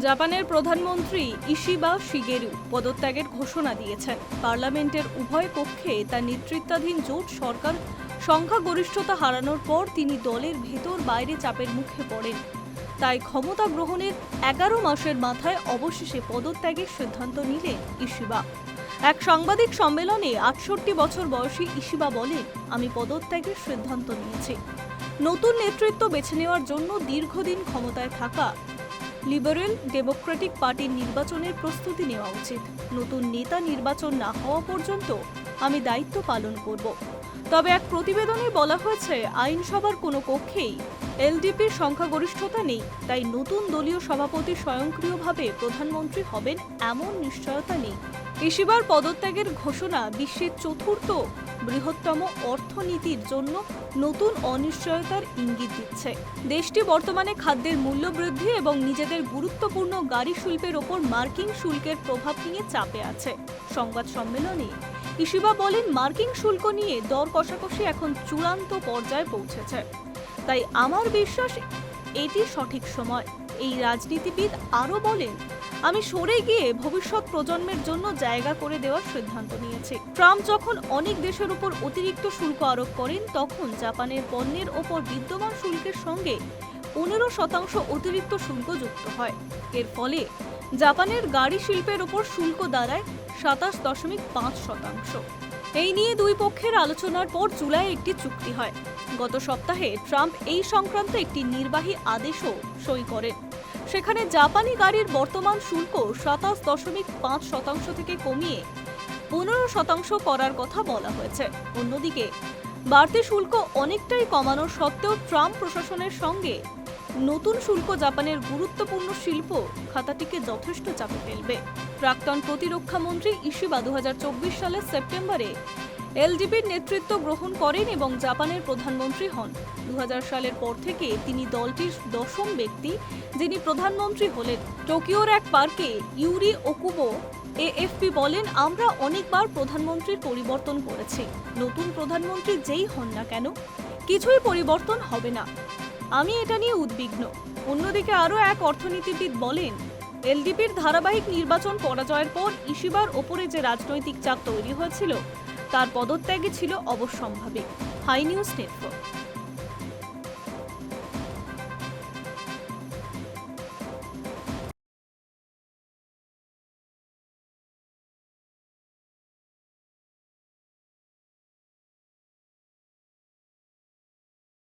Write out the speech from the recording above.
জাপানের প্রধানমন্ত্রী Ishiba Shigeru পদত্যাগের ঘোষণা দিয়েছেন। পার্লামেন্টের উভয় কক্ষে তার নেতৃত্বাধীন জোট সরকার সংখ্যাগরিষ্ঠতা হারানোর পর তিনি দলের ভেতর বাইরে চাপের মুখে পড়েন। তাই ক্ষমতা গ্রহণের এগারো মাসের মাথায় অবশেষে পদত্যাগের সিদ্ধান্ত নিলেন ইশিবা। এক সাংবাদিক সম্মেলনে আটষট্টি বছর বয়সী ইশিবা বলেন, আমি পদত্যাগের সিদ্ধান্ত নিয়েছি। নতুন নেতৃত্ব বেছে নেওয়ার জন্য দীর্ঘদিন ক্ষমতায় থাকা লিবারেল ডেমোক্রেটিক পার্টির নির্বাচনের প্রস্তুতি নেওয়া উচিত। নতুন নেতা নির্বাচন না হওয়া পর্যন্ত আমি দায়িত্ব পালন করব। তবে এক প্রতিবেদনে বলা হয়েছে, আইনসভার কোনো কক্ষেই এলডিপির সংখ্যাগরিষ্ঠতা নেই, তাই নতুন দলীয় সভাপতি স্বয়ংক্রিয়ভাবে প্রধানমন্ত্রী হবেন এমন নিশ্চয়তা নেই। ইশিবার পদত্যাগের ঘোষণা বিশ্বের চতুর্থ বৃহত্তম অর্থনীতির জন্য নতুন অনিশ্চয়তার ইঙ্গিত দিচ্ছে। দেশটি বর্তমানে খাদ্যের মূল্য বৃদ্ধি এবং নিজেদের গুরুত্বপূর্ণ গাড়ি শিল্পের ওপর মার্কিন শুল্কের প্রভাব নিয়ে চাপে আছে। সংবাদ সম্মেলনে ইশিবা বলেন, মার্কিন শুল্ক নিয়ে দর কষাকষি এখন চূড়ান্ত পর্যায়ে পৌঁছেছে। তাই আমার বিশ্বাস, এটি সঠিক সময়। এই রাজনীতিবিদ আরও বলেন আমি সরে গিয়ে ভবিষ্যৎ প্রজন্মের জন্য জায়গা করে দেওয়ার সিদ্ধান্ত নিয়েছি। ট্রাম্প যখন অনেক দেশের উপর অতিরিক্ত শুল্ক আরোপ করেন, তখন জাপানের পণ্যের ওপর বিদ্যমান শুল্কের সঙ্গে পনেরো শতাংশ অতিরিক্ত শুল্ক যুক্ত হয়। এর ফলে জাপানের গাড়ি শিল্পের ওপর শুল্ক দাঁড়ায় সাতাশ দশমিক পাঁচ শতাংশ। এই নিয়ে দুই পক্ষের আলোচনার পর জুলাই একটি চুক্তি হয়। গত সপ্তাহে ট্রাম্প এই সংক্রান্ত একটি নির্বাহী আদেশও সই করেন। সেখানে জাপানি গাড়ির বর্তমান শুল্ক সাতাশ দশমিক পাঁচ শতাংশ থেকে কমিয়ে পনেরো শতাংশ করার কথা বলা হয়েছে। অন্যদিকে, বাড়তি শুল্ক অনেকটাই কমানোর সত্ত্বেও ট্রাম্প প্রশাসনের সঙ্গে নতুন শুল্ক জাপানের গুরুত্বপূর্ণ শিল্প খাতাটিকে যথেষ্ট চাপে ফেলবে। প্রাক্তন প্রতিরক্ষা মন্ত্রী ইশিবা দু হাজার চব্বিশ সালের সেপ্টেম্বরে এলডিপির নেতৃত্ব গ্রহণ করেন এবং জাপানের প্রধানমন্ত্রী হন। দু হাজার সালের পর থেকে তিনি দলটির দশম ব্যক্তি, যিনি প্রধানমন্ত্রী হলেন। টোকিওর এক পার্কে ইউরি ওকুবো এএফপি বলেন, আমরা অনেকবার প্রধানমন্ত্রীর পরিবর্তন করেছি। নতুন প্রধানমন্ত্রী যেই হন না কেন, কিছুই পরিবর্তন হবে না। আমি এটা নিয়ে উদ্বিগ্ন। অন্যদিকে আরও এক অর্থনীতিবিদ বলেন এলডিপির ধারাবাহিক নির্বাচন পরাজয়ের পর ইশিবার ওপরে যে রাজনৈতিক চাপ তৈরি হয়েছিল তার পদত্যাগে ছিল অবশ্যম্ভাবী। High news network.